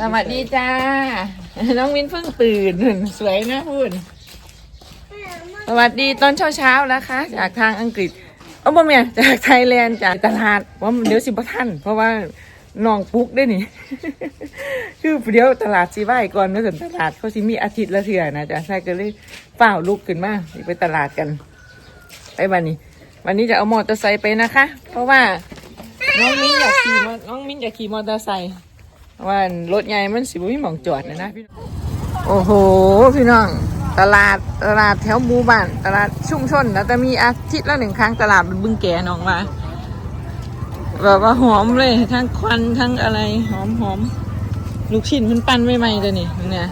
สวัสดีจ้า น้องวินเพิ่งตื่น สวยนะพูดสวัสดีตอนเช้าเช้าๆนะคะ จากทางอังกฤษเออบ่แม่จากไทยแลนด์จากตลาดว่าเดี๋ยวสิบ่ทันเพราะว่าน้องปุ๊กได้นี่ คือเดี๋ยวตลาดสิไหวก่อนเมื่อถึงตลาดเขาสิมีอาทิตย์ละเทื่อนะจ๊ะใช่ก็เลยเฝ้าลุกขึ้นมาไปตลาดกันไปวันนี้ วันนี้จะเอามอเตอร์ไซค์ไปนะคะ เพราะว่าน้องมิ้นอยากขี่มอน้องมิ้นอยากขี่มอเตอร์ไซค์ ว่ารถใหญ่มันสิบ่มีหมองจอดนะนะพี่น้องโอ้โห พี่น้อง ตลาดตลาดแถวหมู่บ้าน ตลาดชุมชนแล้วแต่มีอาทิตย์ละหนึ่งครั้งตลาดเป็นบึงแก่น้องมาแบบว่าหอมเลยทั้งควันทั้งอะไรหอมหอมลูกชิ้นมันปั้นไม่ไหมๆตัวนี้เนี่ย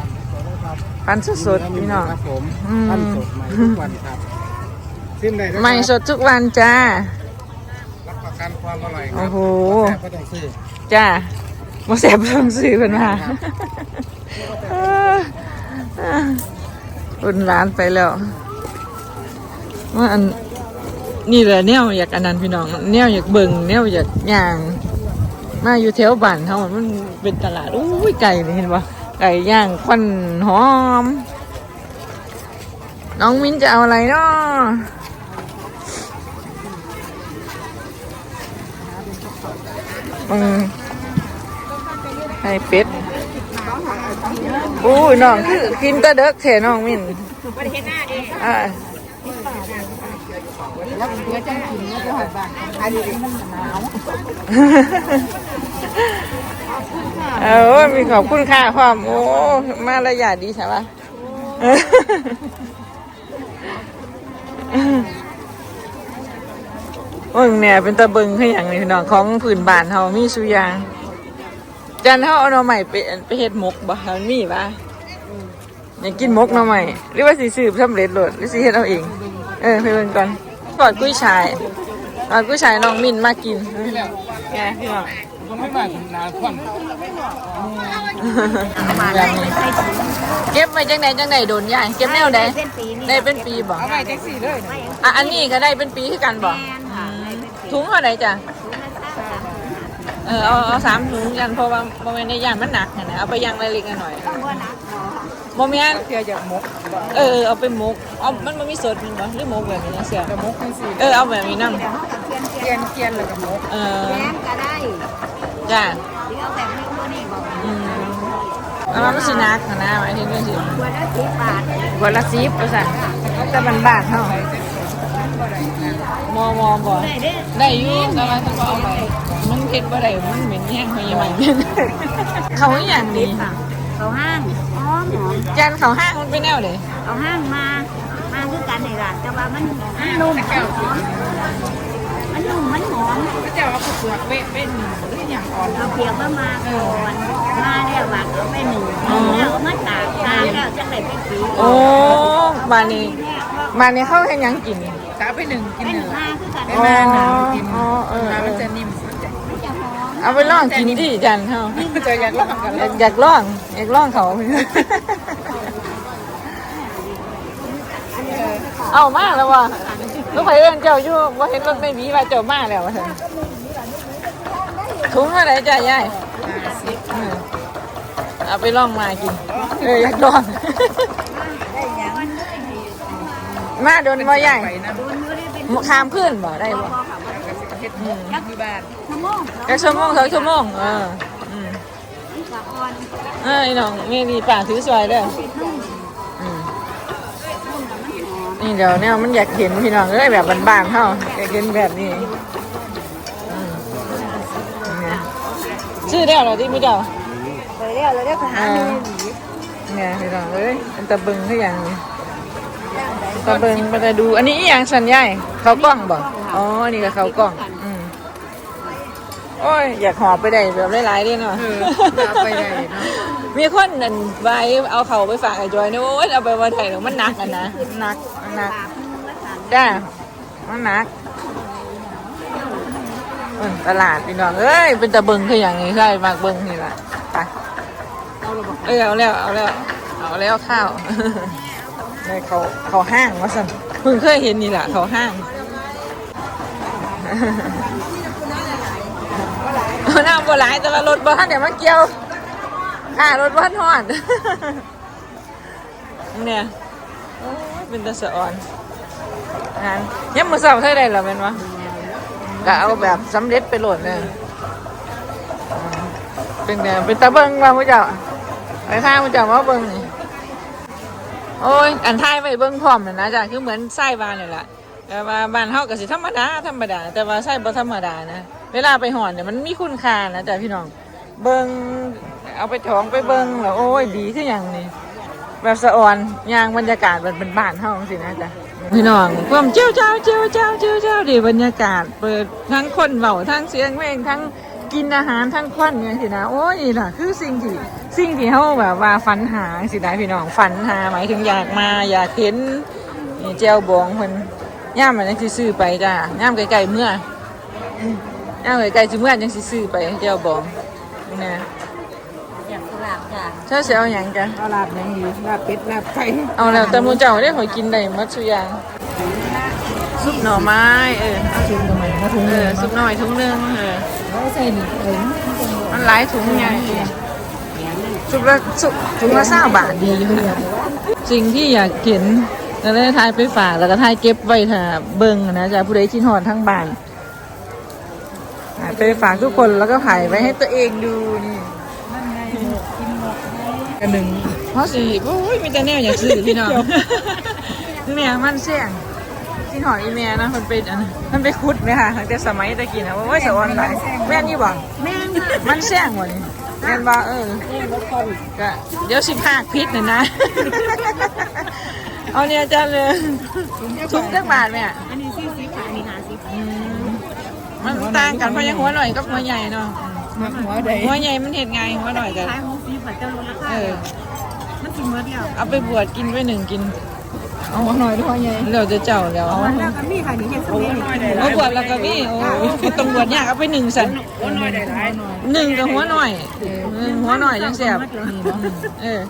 ปั้นสดๆพี่น้องครับผมอืมท่านสดใหม่ทุกวันครับซิมได้นะครับใหม่สดทุกวันจ้ารับประกันความอร่อยครัโอ้โหแต่ก็ต้องซื้อจ้า มาแสบเพิ่งซื้อเพิ่นมาอุ่นร้านไปแล้วว่าอันนี่แหละแนวอยากอันนั้นพี่น้องแนวอยากเบิ่งแนวอยากย่าง มาอยู่แถวบ้านเขามันเป็นตลาดอุ้ยไก่เห็นปะไก่ย่างควันหอม น้องมิ้นจะเอาอะไรเนาะอืม ไข่เป็ดอู้น้องคือกินตะเด็กแท่น้องมินอ่าแล้วเดี๋ยวจะกินแล้วจะหอยบางอันนี้มันหนาวเออมีขอบคุณค่าความโอ้มาระยะดีใช่ปะโอ้ยเนี่ยเป็นตะเบิงให้อย่างนี้พี่น้องของผืนบานเฮามีสุยาง จันเฮาเอาหน่อใหม่ไปไปเฮ็ดหมกบ่มันมีปะอยากกินหมกหน่อใหม่หรือว่าสิซื้อสำเร็จโลดหรือสิเฮ็ดเอาเอง เออไปเบิ่งก่อนปอดกุ้ยชายปอดกุ้ยชายน้องมินมากินแกพี่น้องก็ไม่มาถึงนาควันแบบนี้เก็บไว้จังใดจังใดโดนยายเก็บแนวใดเป็นปีนี่ได้เป็นปีบ่เอาไปแท็กซี่เลยอะอันนี้ก็ได้เป็นปีคือกันบ่แม่นค่ะได้เป็นปีถุงเท่าไหร่จ้ะ ถุงละสามสิบ เออเอาเอาสามถุงกันเพราะว่าโมเมนต์ในย่านมันหนักนะเอาไปย่างเล็กๆหน่อยต้องว่านักเนาะโมเมนต์เที่ยวจากมกเออเออเอาไปหมกเอามันมันมีสดมันบ่หรือหมกแบบนี้นะเสียจะมกทั้งสี่เออเอาแบบนี้นํเดี๋ยวเขากับเทียนเทีเกียยนนเกียนเลยกับมกเออแย้มก็ได้จ้ะหรือเอาแบบนี้ก็นี่บอกอืมเอามามันสิหนักนะหมายถึงว่าสิ ควรละสิบบาทกว่าละสิบว่าซั่นแต่มันบาทเฮา มอมอบ่ได้เด้อได้อยู่แต่ว่าถ้าเอาไปมันเผ็ดบ่ได้มันเหม็นแห้งเขายังไงเขาอหย่างนี้ค่ะเขาห้างหอมหอมจานเขาห้างมันเป็นแนวเลยเขาห้างมามาคือกันในร้านแต่ว่ามันมันนุ่มมันหอมมันนุ่มมันหอมก็จะว่าเปลือกเว้เป็นหรืออย่างอ่อนเอาเพียงว่ามาก่อนมาแล้วบาดเอาไปหนึ่งแล้วเอามาตากตากแล้วจะได้เป็นปีโอ้บาน นี้บานนี้เข้าให้หยังกินตาไปหนึ่งกินเป็นหนึ่งมาคือกันเป็นหน้าหนาวกินอ๋อเออน้ำมันจะนิ่มมันจะหอมเอาไปลองกินดิจันเขาจะอยากลองกันอแล้ยาวกอยากลองอยากลองเขาเอามาแล้วว่ะลูกไผ่เอิ้นเจ้าอยู่ว่าเห็นรถไม่มีว่าเจ้ามาแล้วว่าเถอะถุงอะไรจ้ะยายห้าสิบอืมเอาไปลองมากินเอออยากลอง มาโดนบ่ใหญ่ไปนะดูอยู่ได้เป็นข้ามขึ้นบ่ได้บ่เฮ็ดหมกอยู่บ้านชั่วโมงแค่ชั่วโมงสองชั่วโมงเอออืมสะอ่อนเอ้ยน้องนี่นี่ป่าถือสวยเด้อเป็นนุ่มอืมนุ่มแล้วมันหอมนี่เดี๋ยวเนี่ยมันอยากเห็นพี่น้องเอ้ยแบบบ้านๆเฮาอยากเห็นแบบนี้อืมเนี่ยชื่อได้เหรอที่พี่เจ้าไปแล้วเลยได้ไปหาเมนูเนี่ยพี่น้องเอ้ยเป็นตะบึงคืออย่างนี้ ตะบึงไปแต่ดู อันนี้อหย่างสัญญาณเขากล้องบ่อ๋ออันนี่ก็เขากล้องอืมโอ้ย อยากหอบไปได้แบบหลายๆเด้เนาะเออเอาไปได้เนาะ มีคนนั่นไว้เอาเขาไปฝากไอ้จอยนะโอ้ยเอาไปวันไทยหนูมันหนักอะนะหนักมันหนักปากมันว่าทานจ้ามันหนักเอิ่นตลาดพี่น้องเอ้ย เป็นตะเบิงคืออย่างนี้ใช่มากเบิงนี่แหละไปเออเอาแล้วเอาแล้วเอาแล้วข้าว ในเขาเขาห้างว่าสันเพิ่งเคยเห็นนี่แหละเขาห้างน้ำบัวหลายแต่ว่ารถบัท่านเดี๋ยวมาเกี่ยวอ่ารถวันฮอดเนี่ยโอ้ยเป็นตะสะออนงานยังมือสอบเท่าไรเหรอแม่นวะก็เอาแบบสำเร็จไปโหลดเลยอืมเป็นไงเป็นตะเบิงว่าพระเจ้าไปข้างพระเจ้ามาเบิงนี่ โอ้ยอันท้ายไปเบิ้งพร้อมนะนะจ้ะคือเหมือนไส้บานนี่แหละแต่ว่าบ้านเฮาก็สิธรรมดาธรรมดา แต่ว่าไส้บ่ธรรมดานะเวลาไปหอนเนี่ยมันมีคุณค่านะจ้ะพี่น้อง เบิงเอาไปถองไปเบิงแล้วโอ้ยดีขึ้นอย่างนี้แบบสะออนยางบรรยากาศมันเป็นบ้านเฮาสินะจ๊ะพี่น้องความเจ้าเจ้าเจ้าเจ้าเจ้าเจ้าดีบรรยากาศ เปิดทั้งคนเบาทั้งเสียงเพลงทั้ง กินอาหารทั้งควันเนี่ยสินะโอ้ยนี่ล่ะ คือสิ่งที่สิ่งที่เฮาแบบว่าฝันหาสินะพี่น้องฝันหาหมายถึงอยากมาอยากเห็นนี่เจ้าบองเพิ่นย่ามมันจังสิซื้อไปจ้ะย่ามไกลๆเมื่อย่ามไกลๆสิเมื่อจังสิซื้อไปเจ้าบองนี่นะอยากกุหลาบจ้ะเจ้าสิเอาหยังกันเอาลาบยังดีลาบเป็ดลาบไก่เอาแล้วแต่หมูเจ้าได้หอยกินได้หมดทุกอย่าง ซุปหน่อไม้เออชิมกันใหม่มาถุงเออซุปหน่อยถุงหนึงเออเขาใส่หนึ่งถุงมันหลายถุงไงซุปละซุปถุงละสาบาทดีอยู่เนี่ยสิ่งที่อยากเห็นก็เลยทายไปฝากแล้วก็ทายเก็บไว้ถ้าเบิ่งนะจ๊ะผู้ใดที่หอดทั้งบ้านอะไปฝากทุกคนแล้วก็ถ่ายไว้ให้ตัวเองดูนี่กันหนึ่งเพราะสิโอ้ยมีแต่แนวอยากซื้อพี่น้องเนี่ยมันเสี่ยง ที่หอยอีเมียนะมันเป็นอันนั้นมันไปคุดไหมคะตั้งแต่สมัยตะกี้นะว่าสะออนไหลายแม่นยี่บ่แม่งมันเสี่ยงวะนี่แม่นบ่เออก็เดี๋ยวสิพากพิษน่ะนะ เอาเนี่ยจ้าเลยทุกจักบาทแม่อันนี้สี่สิบค่ะอันนี้ห้าสิบอืมมันต่างกันเพราะยังหัวหน่อยกับหัวใหญ่เนาะหัวใดหัวใหญ่มันเห็นไงหัวหน่อยกันขายหกสิบบาทจะลดราคาเออมันกินเมื่อเดียวเอาไปบวชกินไปหนึ่งกิน เอาหัวหน่อยด้วยไงเราจะเจ้าแล้ววันแล้วก็มีค่ะนี่เห็นสมัยนี้เอาบวชแล้วก็มีโอ้ยต้องบวชยากเอาไปหนึ่งสันหัวหน่อยได้หลายหนึ่งกับหัวหน่อยเออหัวหน่อยจังแสบเออ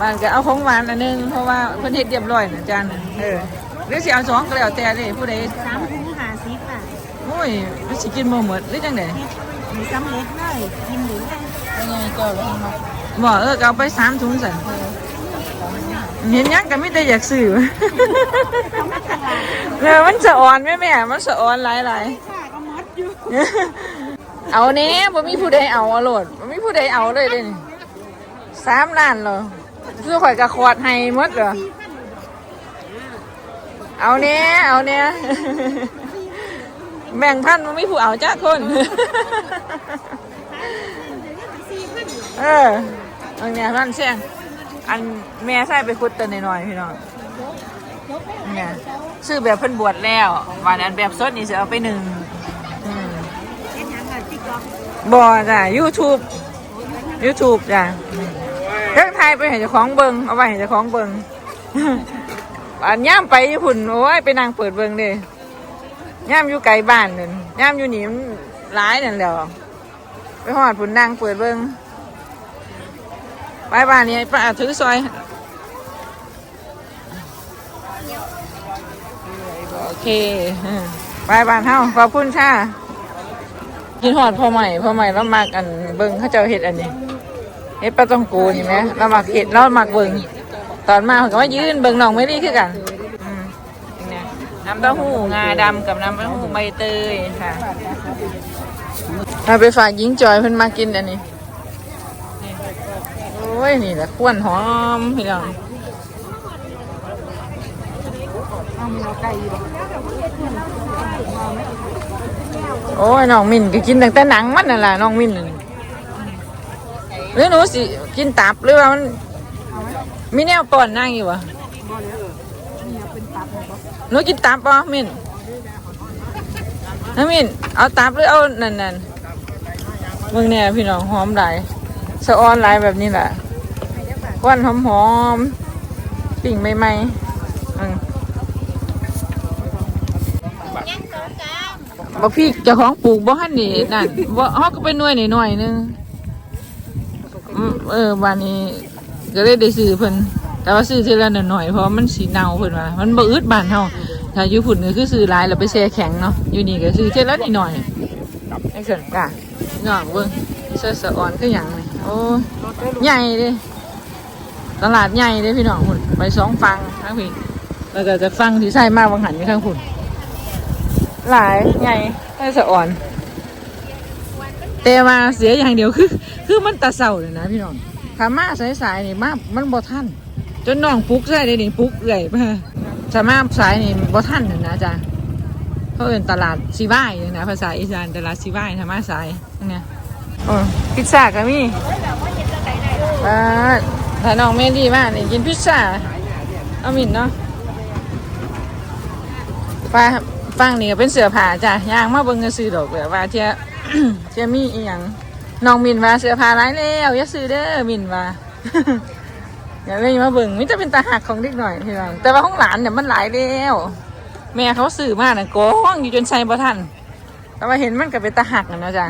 บ้านก็เอาของหวานอันหนึงเพราะว่าเพิ่นเฮ็ดเรียบร้อยนะจานน่ะเออหรือสิเอาสองก็แล้วแต่เลยผู้ใดสามถุงห้าสิบค่ะโอ้ยมันสิกินบ่หมดหรือจังได๋มีสำเร็จเลยกินหรือได้บ่เออก็เอาไปสามถุงสั่น เห็นหยังก็มีแต่อยากซื้อเออมันสะอ่อนแม่แม่มันสะอ่อนหลายๆค่ะก็มดอยู่เอาเนี้ยบ่มีผู้ใดเอาเอาโลดบ่มีผู้ใดเอาเลยเด้นี่สามล้านเหรอคือข่อยกระขวดให้หมดเหรอเอาเนี้ยเอาเนี้ยแบ่งพันบ่มีผู้เอาจ้าคนเออเอาเนี่ยพันเสียง อันแม่ใส่ไปคุดตัวน้อยๆพี่น้องเนี่ยซื้อแบบเพิ่นบวชแล้ววันนั้นแบบสดนี่สิเอาไปหนึ่งบ่อกบอจ้ะ YouTube YouTube จ้ะเรื่องไทยไปให้เจ้าของเบิงเอาไปให้เจ้าของเบิงอันย่ามไปญี่ปุ่นโอ้ยไปนั่งเปิดเบิงเด้ย่ามอยู่ไกลบ้านนั่นย่ามอยู่หนีมันหลายนั่นแล้วไปหอดผุนนั่งเปิดเบิง ไปบ้านนี้ป้าถือซอยโอเคอืมไปบ้านเฮาขอบคุณค่ะกินหอดพอใหม่พอใหม่แล้วมักอันเบิ่งเขาเจ้าเห็ดอันนี้เห็ดปลาตองโกนี่ไหมเรามักเห็ดเรามักเบิ่งตอนมาเขาก็ว่ายืนเบิ่งนองไม่รีคือกันน้ำเต้าหู้งาดำกับน้ำเต้าหู้ใบเตยค่ะเอาไปฝากยิงจอยเพิ่นมากินอันนี้ ย นี่แหละข้วนหอมพี่น้องเอามีเราไก่อโอ้ยน้องมินก็กินตั้งแต่หนังมันนั่นแหละน้องมินหรือหนูสิกินตับหรือว่ามันมีแนวปอนนั่งอยู่วะหนูกินตับปะมินน้องมินเอาตับหรือเอานั่นนั่นเบิ่งเนี่ยพี่น้องหอมหลายสะออนหลายแบบนี้แหละ ควันหอมหอมๆปิ่งใหม่ๆอืมยังสองกรัมบ่พี่เจ้าของปลูกบ่ฮั่นนี่นั่นบ่เฮาก็ไปหน่วยหน่อยๆนึงอืมเออวันนี้ก็เลยได้ซื้อเพิ่นแต่ว่าซื้อทีละหน่อยๆเพราะว่ามันสิเน่าเพิ่นว่ามันบ่อึดบ้านเฮาถ้าอยู่ฝุ่นก็คือซื้อหลายแล้วไปแช่แข็งเนาะอยู่นี่ก็ซื้อทีละนิดหน่อยไอ้เพิ่นจ้ะน้องเบิ่งเสื้อสะอ่อนคืออย่างนี่โอ้ใหญ่เดิ ตลาดใหญ่เด้พี่น้องคุณไปสองฟังทั้งพี่แล้วก็จะฟังที่ใส่มากบางหันอยู่ข้างคุณหลายใหญ่เสื้สะอ่อน แต่มาเสียอย่างเดียวคือ คือมันตาเศร้าเลยนะพี่น้องขามาสายๆนี่มามันบ่ทันจนน้องปุ๊กใส่ได้นี่ปุ๊กเอื่อยมาสามาสายนี่บ่ทันเลยนะจ๊ะเขาเป็นตลาดซีบ้ายนะภาษาอีสานตลาดซีบ้ายธรรมาสายเนี่ยโอ้พิซซ่าก็มีอ่า ถ้าน้องเมดีมากนี่กินพิซซ่า เอามินเนาะไปฟังนี่ก็เป็นเสือผ้าจ้ะย่างมาเบิ่งก็ซื้อดอกแบบว่าเที่ยเที่ยมีอีหยังน้องมินว่าเสือผ้าร้ายแล้วอย่าซื้อเด้อมินว่าอย่าเลยมาเบิ่งมิจะเป็นตาหักของเด็กหน่อยพี่น้องแต่ว่าของหลานเนี่ยมันหลายแล้วแม่เขาซื้อมากนะโกงอยู่จนใส่บ่ทันแต่ว่าเห็นมันก็เป็นตาหักนะจ้ะ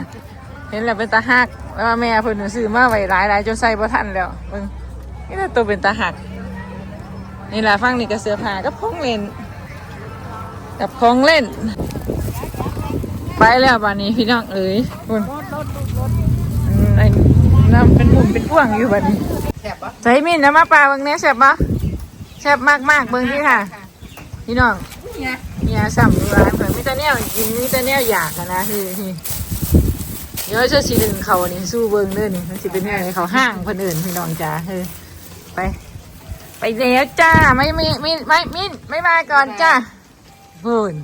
เห็นแล้วเป็นตาหักแล้วว่าแม่เพิ่นซื้อมาไว้หลายหลายๆจนใส่บ่ทันแล้วเบิ่ง นี่แหละตัวเป็นตาหัก นี่แหละฟังนี่ก็เสื้อผ้ากับของเล่น กับของเล่น ไปแล้วบ้านนี้พี่น้องเอ๋ยคุณไอ้น้ำเป็นหมุนเป็นพ่วงอยู่บ้านนี้แซ่บปะใส่มินนะมาปลาเบิ่งเนี้ยแซ่บปะแซ่บมากมากเบิ่งที่ค่ะ พี่น้องเนี่ยเนี่ยสั่งร้านเพิ่นมีแต่เนี้ยกินมีแต่เนียอยากอะนะคือที่เดี๋ยวจะสีดึงเขานี่สู้เบิ่งเด้อนี่มันสิเป็นยังไงเขาห้างคนอื่นพี่น้องจ้าเฮ้ย ไป ไปแล้วจ้า ไม่ไม่ไม่ไม่มินไม่มาก่อนจ้าพูน